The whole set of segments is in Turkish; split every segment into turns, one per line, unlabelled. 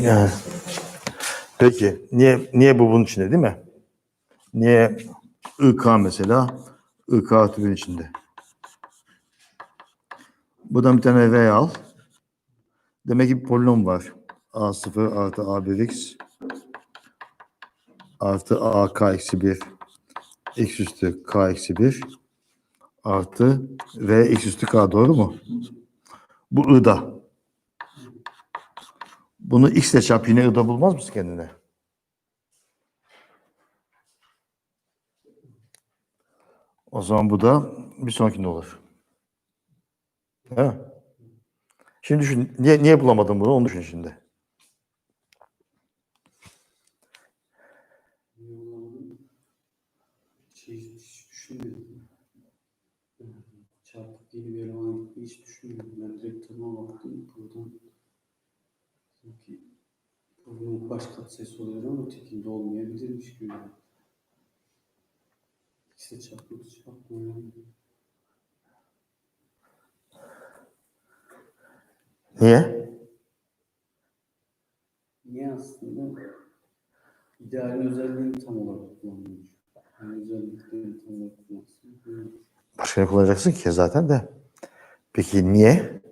Yani. Peki niye niye bu bunun içinde değil mi? Niye IK mesela IK bir'in içinde? Buradan bir tane V al. Demek ki bir polinom var. A0 artı A1x artı AK eksi 1 x üstü K eksi 1 artı V x üstü K doğru mu? Bu I'da. Bunu x ile çarp yine I'da bulmaz mısın kendine? O zaman bu da bir sonrakinde olur. He? Şimdi düşün, niye, niye bulamadın bunu onu düşün şimdi.
Çarpık diye bir eleman gitmeyi hiç düşünmedim. Ben direkt tanıma baktım. Buradan bunun baş katsayısı oluyor ama tekinde olmayabilirmiş gibi. İşte aklıma gelmedi.
Niye?
Niye aslında idealin özelliğini tam olarak kullanmıyor. Yani özelliklerini tam olarak kullansın.
Başka ne kullanacaksın ki zaten de. Peki niye?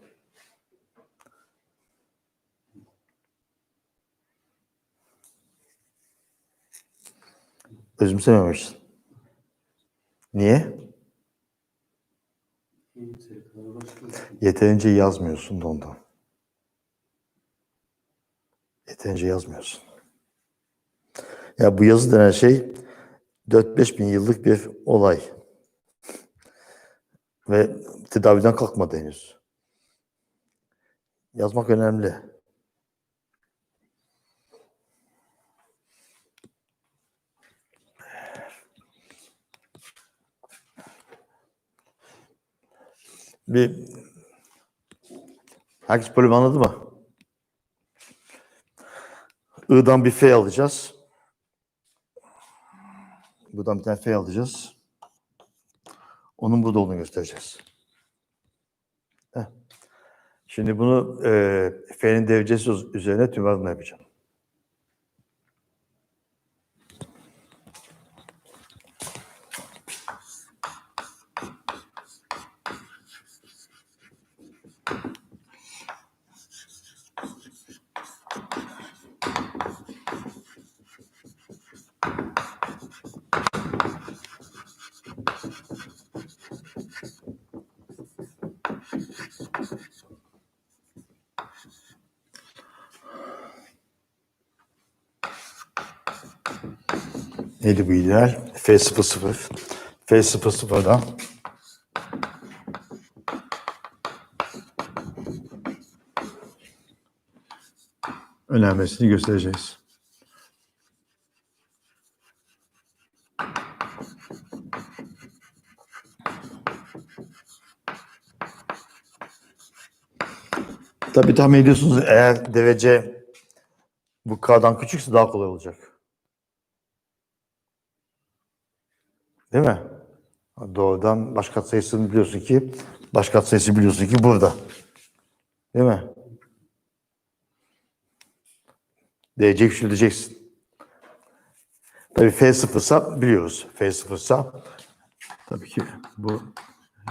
Özümsememişsin. Niye? Yeterince yazmıyorsun da ondan. Yeterince yazmıyorsun. Ya bu yazı denen şey 4-5 bin yıllık bir olay. Ve tedaviden kalkmadı henüz. Yazmak önemli. Bir herkes bölümü anladı mı? I'dan bir F alacağız. Buradan bir tane F alacağız. Onun burada olduğunu göstereceğiz. Heh. Şimdi bunu e, F'nin derecesi üzerine tüm yapacağım. Neydi bu ideal? F00. F00'dan önermesini göstereceğiz. Tabii tahmin ediyorsunuz eğer derece bu K'dan küçükse daha kolay olacak. Değil mi? Doğrudan baş katsayısını biliyorsun ki baş katsayısı biliyorsun ki burada. Değil mi? Derece küçülteceksin. Tabii F sıfırsa biliyoruz. F sıfırsa tabii ki bu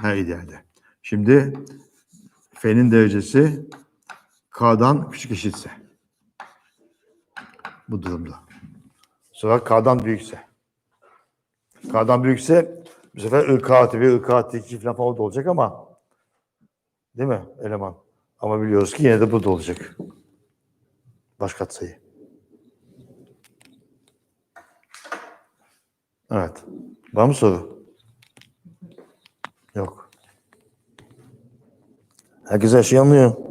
her idealde. Şimdi F'nin derecesi K'dan küçük eşitse. Bu durumda. Sonra K'dan büyükse. K'dan büyükse bu sefer IK artı 1, IK artı 2 falan falan olacak ama değil mi eleman? Ama biliyoruz ki yine de bu olacak. Baş katsayı. Evet. Var mı soru? Yok. Herkes her şeyi anlıyor.